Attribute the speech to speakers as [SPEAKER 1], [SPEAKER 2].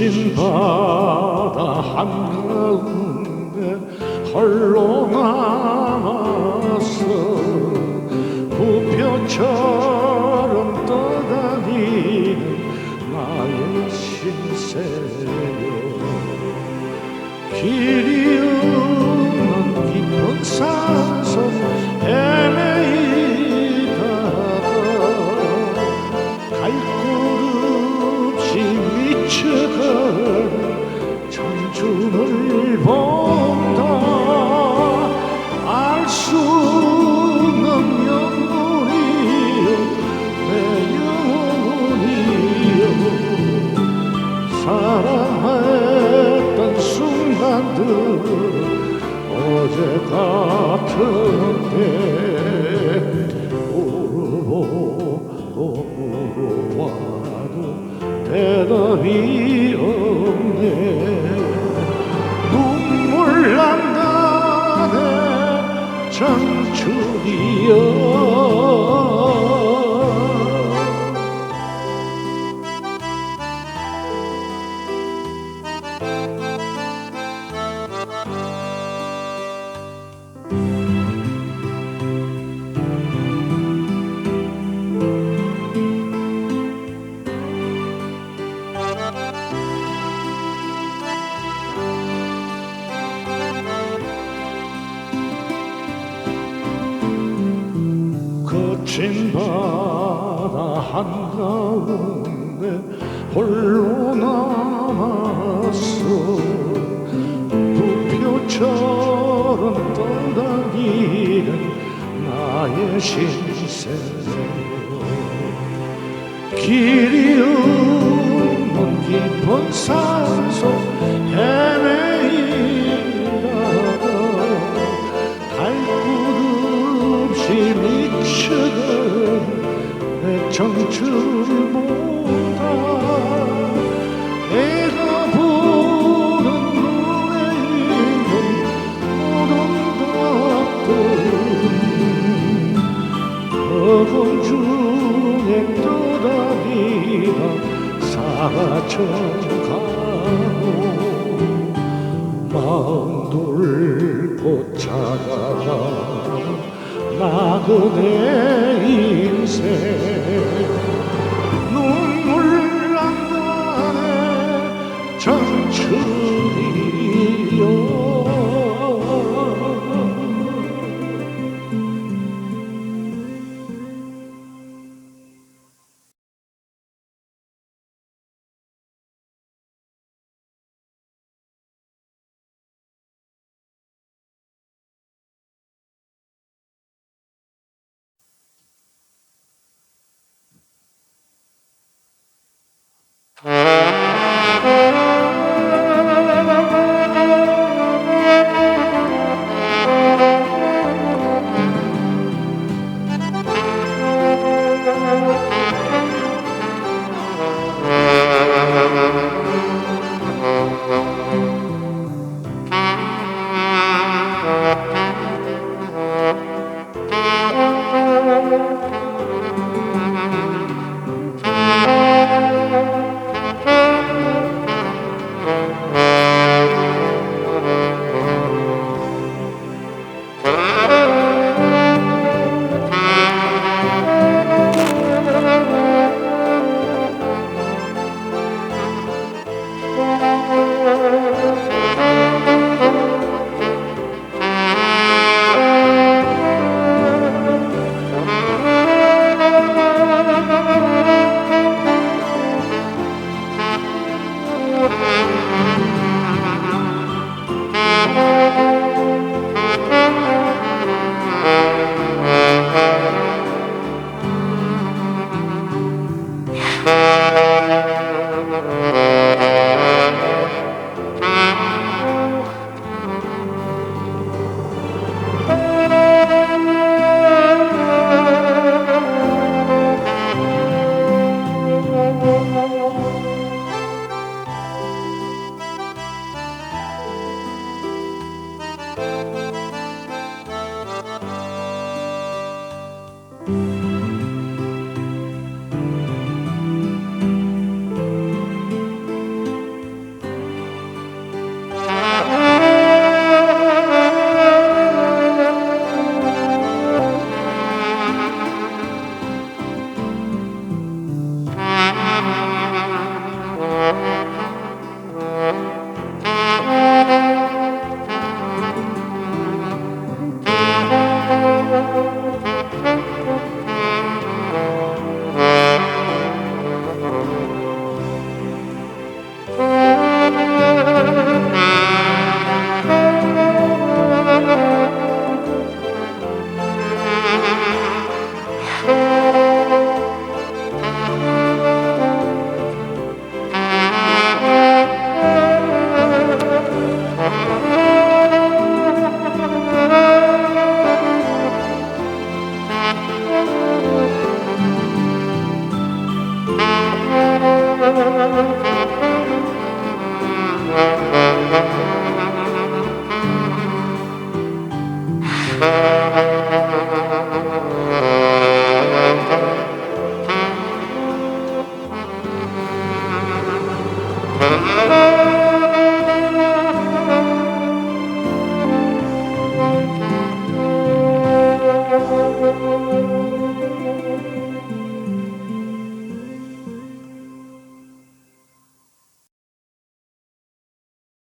[SPEAKER 1] 거친 바다 한가운데 홀로 남아서 부표처럼 떠다니는 나의 신세요 길이 미쳐가는 청춘을 본 대답이 없네 거친 바다 한가운데 홀로 남았어 부표처럼 떠다니는 나의 신세 길이 없는 깊은 산속 사라져가고 마음 돌고 찾아가 나 그대 인생 아